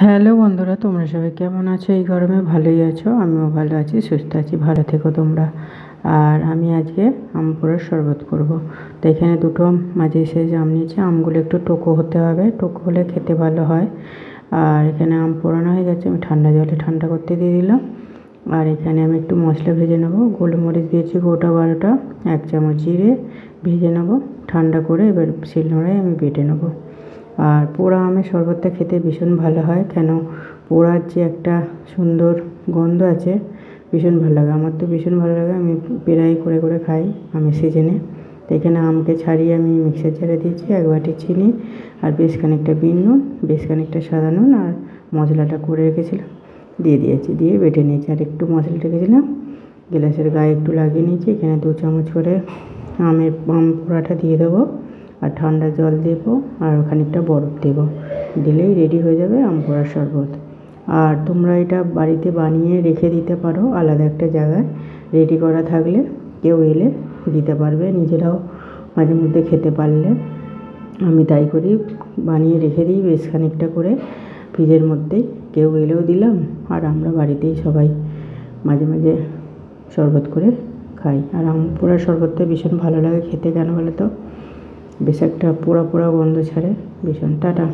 Hello বন্ধুরা, তোমরা সবাই কেমন আছো? এই গরমে ভালোই আছো? আমিও ভালো আছি, সুস্থ আছি, ভালো থেকো তোমরা। আর আমি আজকে আম পোড়ার শরবত করব। তো এখানে দুটো মাঝে সাইজ আম নিয়েছি, আমগুলো একটু টোকো হতে হবে। টোকো হলে খেতে ভালো হয়। আর এখানে আম পোড়ানো হয়ে গেছে, আমি ঠান্ডা জলে ঠান্ডা করতে দিয়ে দিলাম। আর এখানে আমি একটু মশলা ভেজে নেব। গোলমরিচ দিয়েছি গোটা বারোটা, এক চামচ জিরে ভেজে নেব। ঠান্ডা করে এবার শিলনোড়ায় আমি বেটে নেব। আর পোড়া আমের শরবতটা খেতে ভীষণ ভালো হয়, কেন পোড়ার যে একটা সুন্দর গন্ধ আছে, ভীষণ ভালো লাগে। আমার তো ভীষণ ভালো লাগে, আমি প্রায় করে করে খাই আমের সিজনে তো এখানে আমকে ছাড়িয়ে আমি মিক্সার জারে দিয়েছি, এক বাটি চিনি আর বেশ খানিকটা বিন নুন, বেশ খানিকটা সাদা নুন আর মশলাটা করে রেখেছিলাম। দিয়ে দিয়েছি, দিয়ে বেটে নিয়েছি। আর একটু মশলা রেখেছিলাম, গ্লাসের গায়ে একটু লাগিয়ে নিয়েছি। এখানে দু চামচ করে আমের আম পোড়াটা দিয়ে দেবো। আর ঠান্ডা জল দেবো আর খানিকটা বরফ দেবো। দিলেই রেডি হয়ে যাবে আম পোড়ার শরবত। আর তোমরা এটা বাড়িতে বানিয়ে রেখে দিতে পারো, আলাদা একটা জায়গায়। রেডি করা থাকলে কেউ এলে দিতে পারবে, নিজেরাও মাঝে মধ্যে খেতে পারলে। আমি তাই করি, বানিয়ে রেখে দিই বেশ খানিকটা করে ফ্রিজের মধ্যেই। কেউ এলেও দিলাম আর আমরা বাড়িতেই সবাই মাঝে মাঝে শরবত করে খাই। আর আম পোড়ার শরবতটা ভীষণ ভালো লাগে খেতে, কেন বলো তো? বেশ একটা পোড়া পোড়া গন্ধ ছাড়ে। ভীষণ টাটা।